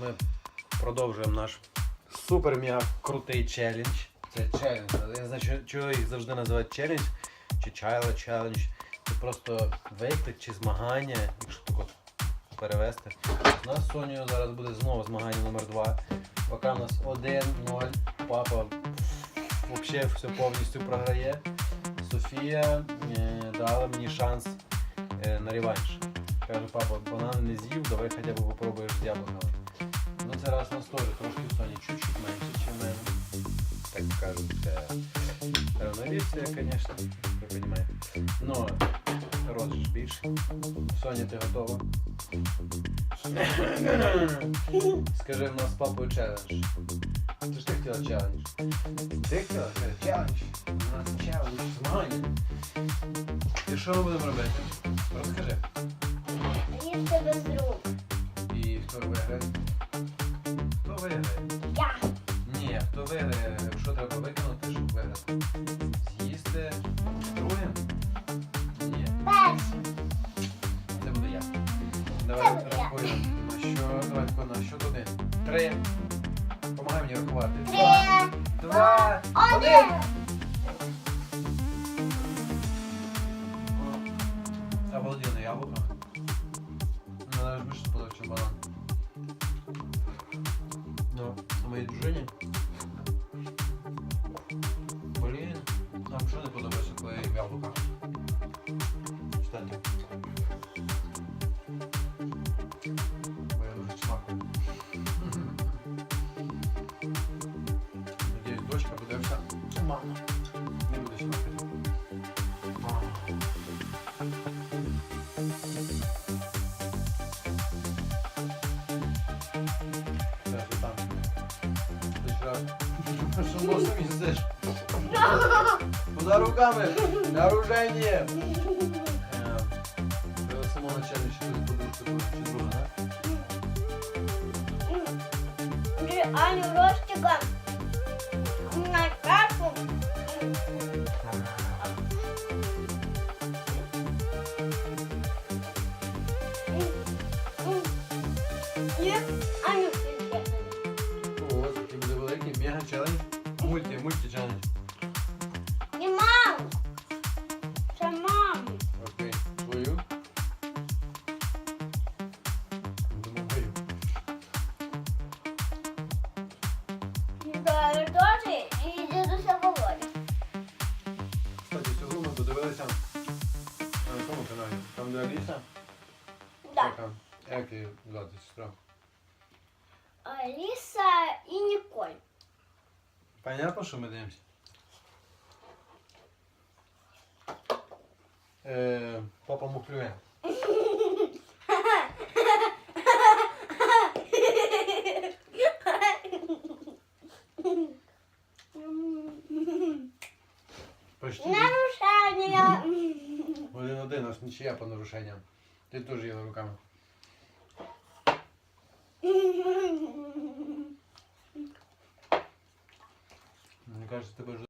ми продовжуємо наш супер-мега крутий челендж. Це челендж. Я знаю, чого- їх завжди називають челендж чи чайла челендж. Це просто виклик чи змагання, якщо так от перевести. У нас з зараз буде знову змагання номер 2 Поки у нас 1-0. Папа взагалі все повністю програє. Софія е, дала мені шанс е, на реванш. Каже, папа, банан не з'їв, давай хоча б попробуєш з яблуками. Ну раз нас теж трошки в Соні чуть-чуть менше, ніж в мене. Так кажуть, це равновесие, звісно, ви розумієте. Но ж більше. Соня, ти готова? Скажи, в нас з папою челендж. Ти ж ти хотіла челендж? Ти хотіла челендж? У нас челендж, змагання. І що ми будемо робити? Розкажи. Їсти без рук. І хто виграє? Виграє? Я. Ні, хто виграє, що треба виконати, щоб виграти? З'їсти другим? Ні, Перший. це буду я. Давай я. рахуємо. На що? Давай тако, на що туди? Три. Помагай мені рахувати. Три. Два. Один. Обалденное яблоко. Ну, даже больше подать, чем банан. Но у моей дружині. Блін. Нам що не подобається, коли я їм яблука? Кстати. Бо я дуже смакую. Надіюсь, дочка буде вся. Мама. Що носом їздиш? Куда руками? На оружение! Це само начальник, що ти подружка чи друга, да? Аню Ростика на карту. І Аню мега челендж. Мульті, мульті челендж. І маму. Це маму. Окей. Твою. Думаю. Да, теж і дідуся Володя. Кстати, цю гру ми подивилися на якому каналі? Там де Аліса? Яка? Як її звати сестра? Аліса. Понятно, що ми дивимося? Е, папа мухлює. Почти Нарушення. один-один, аж нічия по нарушенням. Ти теж їла руками. Кажется, тебе вже